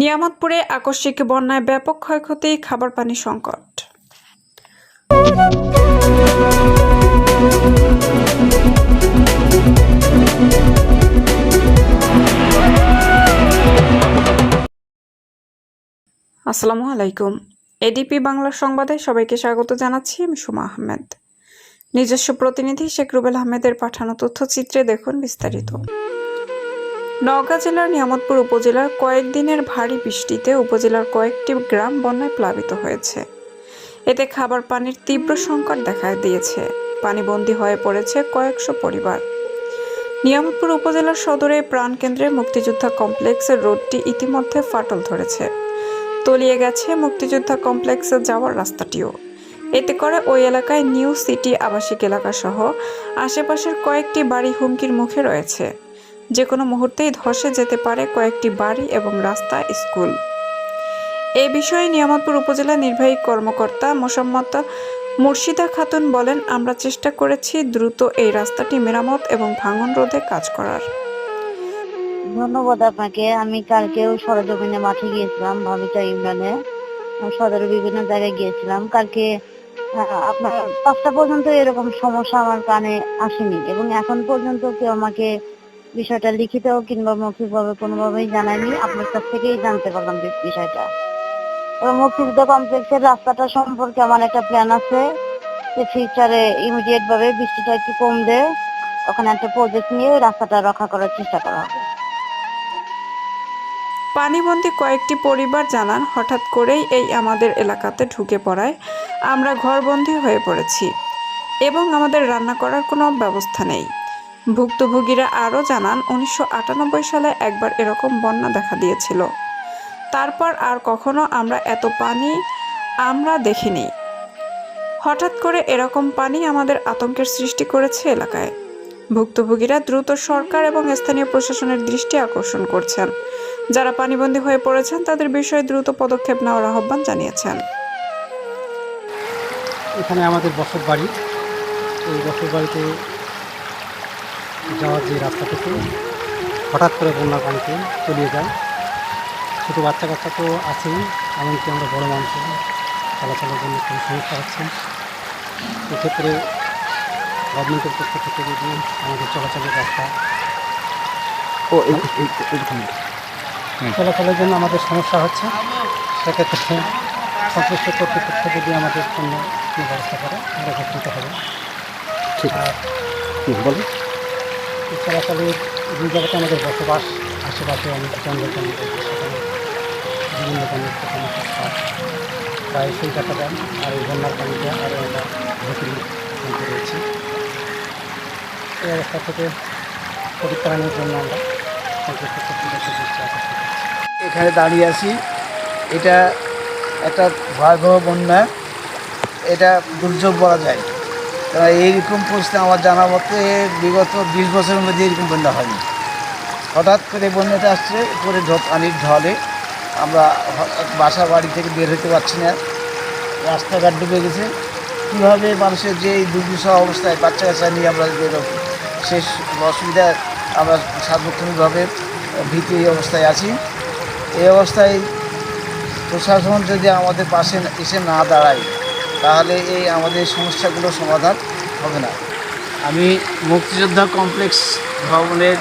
নিয়ামতপুরে আকস্মিক বন্যায় ব্যাপক ক্ষয়ক্ষতি, খাবার পানি সংকট। আসসালামু আলাইকুম। এডিপি বাংলা সংবাদে সবাইকে স্বাগত জানাচ্ছি, আমি সুমা আহমেদ। নিজস্ব প্রতিনিধি শেখ রুবেল আহমেদের পাঠানো তথ্যচিত্রে দেখুন বিস্তারিত। নওগাঁ জেলার নিয়ামতপুর উপজেলার কয়েকদিনের ভারী বৃষ্টিতে উপজেলার কয়েকটি গ্রাম বন্যায় প্লাবিত হয়েছে। এতে খাবার পানির তীব্র সংকট দেখা দিয়েছে। পানিবন্দী হয়ে পড়েছে কয়েকশো পরিবার। নিয়ামতপুর উপজেলার সদরে প্রাণকেন্দ্রে মুক্তিযোদ্ধা কমপ্লেক্সের রোডটি ইতিমধ্যে ফাটল ধরেছে। তলিয়ে গেছে মুক্তিযোদ্ধা কমপ্লেক্সে যাওয়ার রাস্তাটিও। এতে করে ওই এলাকায় নিউ সিটি আবাসিক এলাকা সহ আশেপাশের কয়েকটি বাড়ি হুমকির মুখে রয়েছে। যে কোনো মুহূর্তেই ধসে যেতে পারে কয়েকটি বাড়ি এবং রাস্তা, স্কুল। এ বিষয়ে নিয়ামতপুর উপজেলা নির্বাহী কর্মকর্তা মোসাম্মত মুর্শিদা খাতুন বলেন, আমরা চেষ্টা করেছি দ্রুত এই রাস্তাটি মেরামত এবং ভাঙন রোধে কাজ করার। ধন্যবাদ আপনাকে। আমি কালকেও সরজমিনে মাঠে গিয়েছিলাম ভাবিচা ইউনিয়নে সদরের বিভিন্ন জায়গায় গিয়েছিলাম। কালকে আপনার পাঁচটা পর্যন্ত এরকম সমস্যা আমার কানে আসেনি এবং এখন পর্যন্ত কেউ আমাকে বিষয়টা লিখিত কিংবা মৌখিকভাবে কোনোভাবেই জানায়নি। আপনার কাছ থেকেই জানতে পারলাম বিষয়টা। মুক্তিযুদ্ধ কমপ্লেক্সের রাস্তাটা সম্পর্কে আমার একটা প্ল্যান আছে যে ফিউচারে ইমিডিয়েট ভাবে বৃষ্টিটা একটু কমলে ওখানে একটা প্রজেক্ট নিয়ে রাস্তাটা রক্ষা করার চেষ্টা করা হবে। পানিবন্দী কয়েকটি পরিবার জানান, হঠাৎ করেই এই আমাদের এলাকাতে ঢুকে পড়ায়। আমরা ঘরবন্দি হয়ে পড়েছি এবং আমাদের রান্না করার কোনো ব্যবস্থা নেই। ভুক্তভোগীরা আরও জানান, উনিশশো আটানব্বই সালে একবার এরকম বন্যা দেখা দিয়েছিল। তারপর আর কখনো আমরা এত পানি আমরা দেখিনি। হঠাৎ করে এরকম পানি আমাদের আতঙ্কের সৃষ্টি করেছে এলাকায়। ভুক্তভোগীরা দ্রুত সরকার এবং স্থানীয় প্রশাসনের দৃষ্টি আকর্ষণ করছেন। যারা পানিবন্দী হয়ে পড়েছেন, তাদের বিষয়ে দ্রুত পদক্ষেপ নেওয়ার আহ্বান জানিয়েছেন। এখানে আমাদের বসত বাড়ি। এই বসত বাড়িতে যাওয়ার যে রাস্তাটুকু হঠাৎ করে বন্যা পানিতে তলিয়ে যায়। ছোটো বাচ্চা কাচ্চা তো আছেই এমনকি আমরা বড়ো মানুষ চলাচলের জন্য খুব সমস্যা হচ্ছে। এক্ষেত্রে গভর্নমেন্টের পক্ষ থেকে যদি আমাদের চলাচলের রাস্তা ও এই- চলাচলের জন্য আমাদের সমস্যা হচ্ছে সেক্ষেত্রে সংশ্লিষ্ট কর্তৃপক্ষ যদি আমাদের জন্য কোনো ব্যবস্থা করে আমরা উপকৃত হবে। ঠিক আর হুম, চলাচলের যে জায়গাতে আমাদের বসবাস, আশেপাশে অনেক জঙ্গল বিভিন্ন ধরনের সমস্যা প্রায় সেই যায় আর এই বন্যার পানিতে আরও আমরা ঝুঁকির মধ্যে রয়েছি। এই অবস্থা থেকে পরিত্রাণের জন্য আমরা এখানে দাঁড়িয়ে আছি। এটা একটা ভয়াবহ বন্যা। এটা দুর্যোগ বলা যায়। এইরকম পরিস্থিতি আমার জানা মতে বিগত বিশ বছরের মধ্যে এরকম বন্যা হয়নি। হঠাৎ করে বন্যাটা আসছে ঢ- পানির ঢলে। আমরা বাসা বাড়ি থেকে বের হতে পারছি না। রাস্তাঘাট ডুবে গেছে। কীভাবে মানুষের যে এই দুর্বিষহ অবস্থায় বাচ্চা কাচ্চা নিয়ে আমরা বেরোব শেষ অসুবিধা আমরা সার্বক্ষণিকভাবে ভীতি এই অবস্থায় আছি। এই অবস্থায় প্রশাসন যদি আমাদের পাশে এসে না দাঁড়ায় তাহলে এই আমাদের সমস্যাগুলো সমাধান হবে না। আমি মুক্তিযোদ্ধা কমপ্লেক্স ভবনের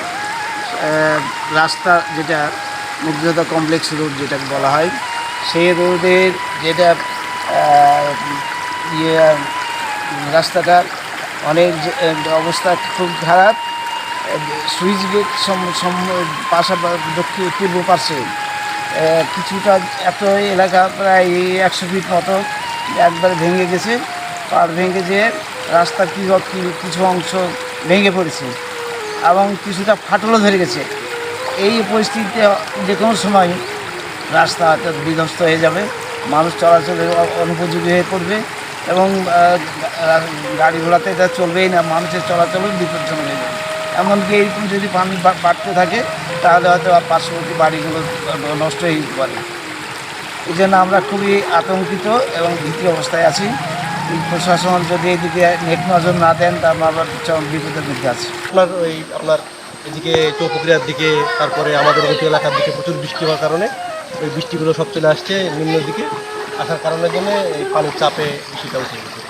রাস্তা যেটা মুক্তিযোদ্ধা কমপ্লেক্স রোড যেটা বলা হয়, সেই রোডের যেটা ইয়ে রাস্তাটা অনেক অবস্থা খুব খারাপ। সুইচ গেট পাশা দক্ষিণ, পূর্ব পাশে কিছুটা এত এলাকা প্রায় একশো ফিট মতো একবার ভেঙে গেছে, পার ভেঙে যেয়ে রাস্তার কিছু অংশ ভেঙে পড়েছে এবং কিছুটা ফাটলও ধরে গেছে। এই পরিস্থিতিতে যে কোনো সময় রাস্তা অর্থাৎ বিধ্বস্ত হয়ে যাবে, মানুষ চলাচলের অনুপযোগী হয়ে পড়বে এবং গাড়ি ঘোড়াতে এটা চলবেই না, মানুষের চলাচলও বিপজ্জনক হয়ে যাবে। এমনকি এইরকম যদি পানি বাড়তে থাকে, তাহলে হয়তো পার্শ্ববর্তী বাড়িগুলো নষ্ট হয়ে পারে। এই জন্য আমরা খুবই আতঙ্কিত এবং ভীতি অবস্থায় আছি। প্রশাসন যদি এদিকে নেট নজর না দেন, তা আমরা চরম বিপদের মধ্যে আছি। আপনার ওই আপনার এদিকে চৌপুকুরিয়ার দিকে, তারপরে আমাদের ওই এলাকার দিকে প্রচুর বৃষ্টি হওয়ার কারণে ওই বৃষ্টিগুলো সব চলে আসছে নিম্ন দিকে। আসার কারণের জন্য এই পানির চাপে বৃষ্টিটা উঠে গেছে।